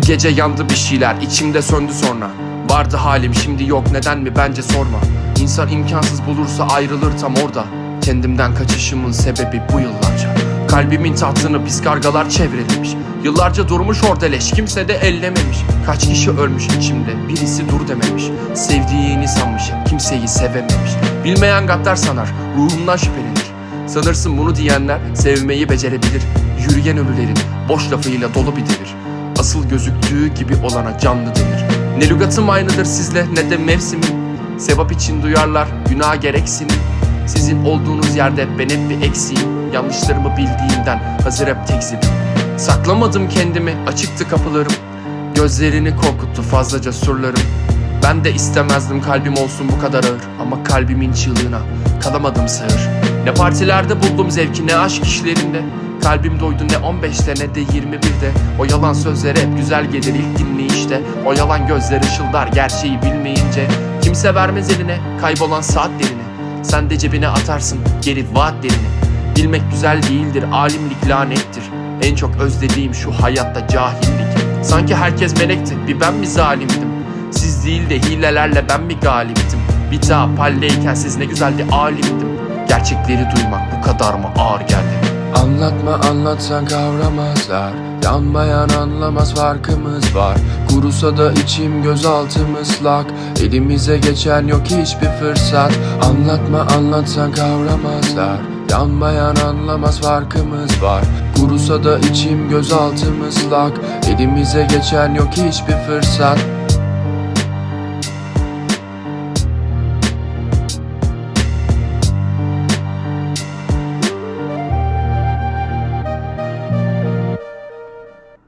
Bu gece yandı bir şeyler içimde söndü sonra. Vardı halim şimdi yok neden mi? Bence sorma. İnsan imkansız bulursa ayrılır tam orada. Kendimden kaçışımın sebebi bu yıllarca. Kalbimin tahtını pis kargalar çevrelemiş Yıllarca durmuş orada leş kimse de ellememiş. Kaç kişi ölmüş içimde birisi dur dememiş. Sevdiğini sanmış kimseyi sevememiş. Bilmeyen gaddar sanar ruhundan şüphelenir. Sanırsın bunu diyenler sevmeyi becerebilir. Yürüyen ölülerin boş lafıyla dolu bir devir Asıl gözüktüğü gibi olana canlı denir. Ne lügatım aynıdır sizle ne de mevsimim. Sevap için duyarlar günah gereksinim Sizin olduğunuz yerde ben hep bir eksiğim. Yanlışlarımı bildiğimden hazır hep tekzibim. Saklamadım kendimi açıktı kapılarım. Gözlerini korkuttu fazlaca surlarım. Ben de istemezdim kalbim olsun bu kadar ağır. Ama kalbimin çığlığına kalamadım sığır. Ne partilerde buldum zevki ne aşk işlerinde Kalbim doydu ne 15'te ne de 21'de O yalan sözleri hep güzel gelir ilk dinleyişte. O yalan gözler ışıldar gerçeği bilmeyince. Kimse vermez eline kaybolan saatlerini. Sen de cebine atarsın geri vaatlerini. Bilmek güzel değildir alimlik lanettir. En çok özlediğim şu hayatta cahillik. Sanki herkes melekti bir ben mi zalimdim? Siz değil de hilelerle ben mi galiptim? Bir daha palleyken siz ne güzeldi alimdim. Gerçekleri duymak bu kadar mı ağır geldi Anlatma anlatsan kavramazlar. Yanmayan anlamaz farkımız var. Kurusa da içim gözaltım ıslak. Elimize geçen yok hiçbir fırsat. Anlatma anlatsan kavramazlar. Yanmayan anlamaz farkımız var. Kurusa da içim gözaltım ıslak. Elimize geçen yok hiçbir fırsat